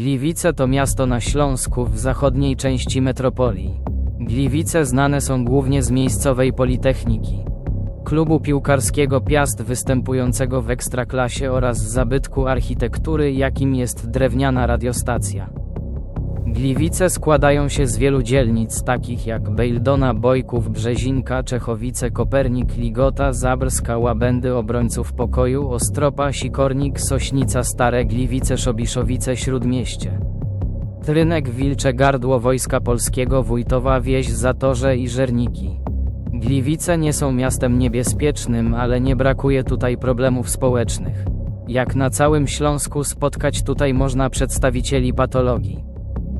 Gliwice to miasto na Śląsku w zachodniej części metropolii. Gliwice znane są głównie z miejscowej Politechniki, klubu piłkarskiego Piast występującego w Ekstraklasie oraz zabytku architektury jakim jest drewniana radiostacja. Gliwice składają się z wielu dzielnic takich jak Bejldona, Bojków, Brzezinka, Czechowice, Kopernik, Ligota, Zabrska, Łabędy, Obrońców Pokoju, Ostropa, Sikornik, Sośnica, Stare Gliwice, Szobiszowice, Śródmieście. Trynek, Wilcze Gardło Wojska Polskiego, Wójtowa Wieś, Zatorze i Żerniki. Gliwice nie są miastem niebezpiecznym, ale nie brakuje tutaj problemów społecznych. Jak na całym Śląsku spotkać tutaj można przedstawicieli patologii.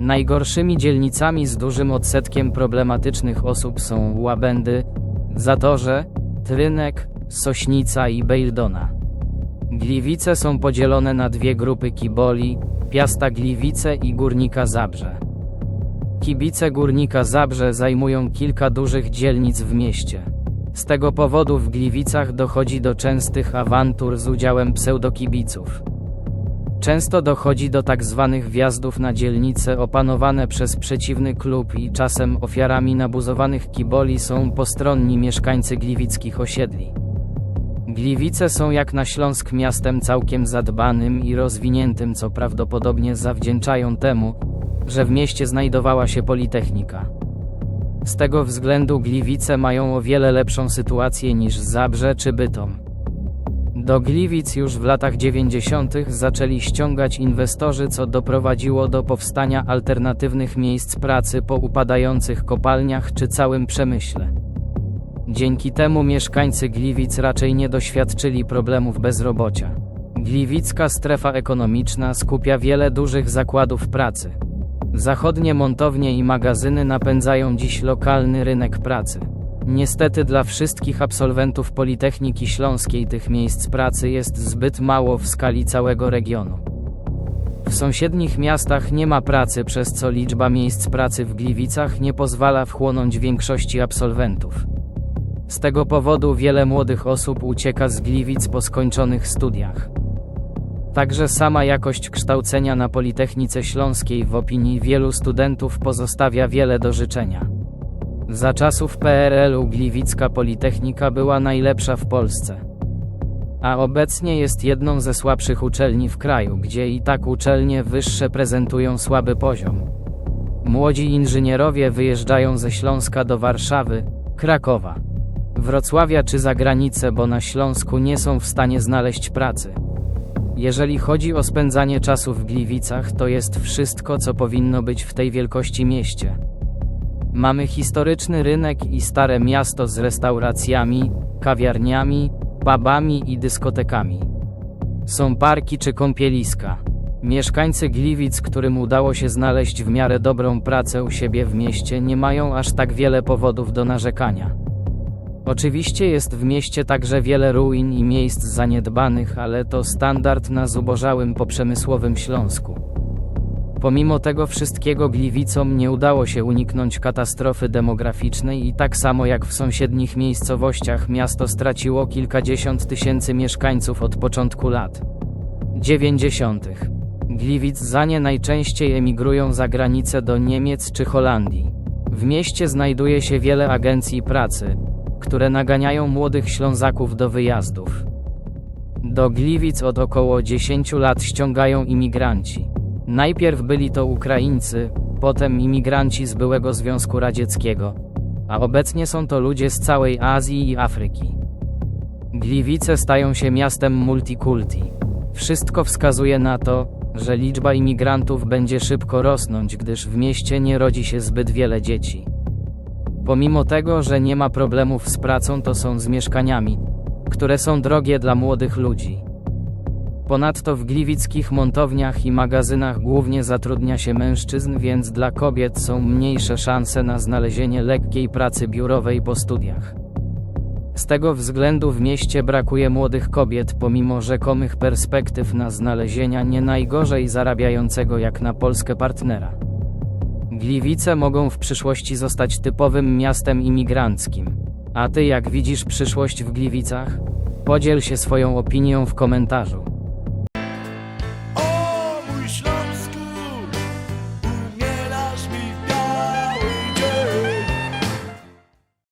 Najgorszymi dzielnicami z dużym odsetkiem problematycznych osób są Łabędy, Zatorze, Trynek, Sośnica i Bejldona. Gliwice są podzielone na dwie grupy kiboli, Piasta Gliwice i Górnika Zabrze. Kibice Górnika Zabrze zajmują kilka dużych dzielnic w mieście. Z tego powodu w Gliwicach dochodzi do częstych awantur z udziałem pseudokibiców. Często dochodzi do tak zwanych wjazdów na dzielnice opanowane przez przeciwny klub i czasem ofiarami nabuzowanych kiboli są postronni mieszkańcy gliwickich osiedli. Gliwice są jak na Śląsk miastem całkiem zadbanym i rozwiniętym, co prawdopodobnie zawdzięczają temu, że w mieście znajdowała się Politechnika. Z tego względu Gliwice mają o wiele lepszą sytuację niż Zabrze czy Bytom. Do Gliwic już w latach 90. zaczęli ściągać inwestorzy, co doprowadziło do powstania alternatywnych miejsc pracy po upadających kopalniach czy całym przemyśle. Dzięki temu mieszkańcy Gliwic raczej nie doświadczyli problemów bezrobocia. Gliwicka strefa ekonomiczna skupia wiele dużych zakładów pracy. Zachodnie montownie i magazyny napędzają dziś lokalny rynek pracy. Niestety dla wszystkich absolwentów Politechniki Śląskiej tych miejsc pracy jest zbyt mało w skali całego regionu. W sąsiednich miastach nie ma pracy, przez co liczba miejsc pracy w Gliwicach nie pozwala wchłonąć większości absolwentów. Z tego powodu wiele młodych osób ucieka z Gliwic po skończonych studiach. Także sama jakość kształcenia na Politechnice Śląskiej w opinii wielu studentów pozostawia wiele do życzenia. Za czasów PRL-u Gliwicka Politechnika była najlepsza w Polsce. A obecnie jest jedną ze słabszych uczelni w kraju, gdzie i tak uczelnie wyższe prezentują słaby poziom. Młodzi inżynierowie wyjeżdżają ze Śląska do Warszawy, Krakowa, Wrocławia czy za granicę, bo na Śląsku nie są w stanie znaleźć pracy. Jeżeli chodzi o spędzanie czasu w Gliwicach, to jest wszystko, co powinno być w tej wielkości mieście. Mamy historyczny rynek i stare miasto z restauracjami, kawiarniami, pubami i dyskotekami. Są parki czy kąpieliska. Mieszkańcy Gliwic, którym udało się znaleźć w miarę dobrą pracę u siebie w mieście, nie mają aż tak wiele powodów do narzekania. Oczywiście jest w mieście także wiele ruin i miejsc zaniedbanych, ale to standard na zubożałym poprzemysłowym Śląsku. Pomimo tego wszystkiego Gliwicom nie udało się uniknąć katastrofy demograficznej i tak samo jak w sąsiednich miejscowościach miasto straciło kilkadziesiąt tysięcy mieszkańców od początku lat 90. Gliwic zanie najczęściej emigrują za granicę do Niemiec czy Holandii. W mieście znajduje się wiele agencji pracy, które naganiają młodych Ślązaków do wyjazdów. Do Gliwic od około 10 lat ściągają imigranci. Najpierw byli to Ukraińcy, potem imigranci z byłego Związku Radzieckiego, a obecnie są to ludzie z całej Azji i Afryki. Gliwice stają się miastem multikulti. Wszystko wskazuje na to, że liczba imigrantów będzie szybko rosnąć, gdyż w mieście nie rodzi się zbyt wiele dzieci. Pomimo tego, że nie ma problemów z pracą, to są z mieszkaniami, które są drogie dla młodych ludzi. Ponadto w gliwickich montowniach i magazynach głównie zatrudnia się mężczyzn, więc dla kobiet są mniejsze szanse na znalezienie lekkiej pracy biurowej po studiach. Z tego względu w mieście brakuje młodych kobiet, pomimo rzekomych perspektyw na znalezienia nie najgorzej zarabiającego jak na Polskę partnera. Gliwice mogą w przyszłości zostać typowym miastem imigranckim. A ty jak widzisz przyszłość w Gliwicach? Podziel się swoją opinią w komentarzu.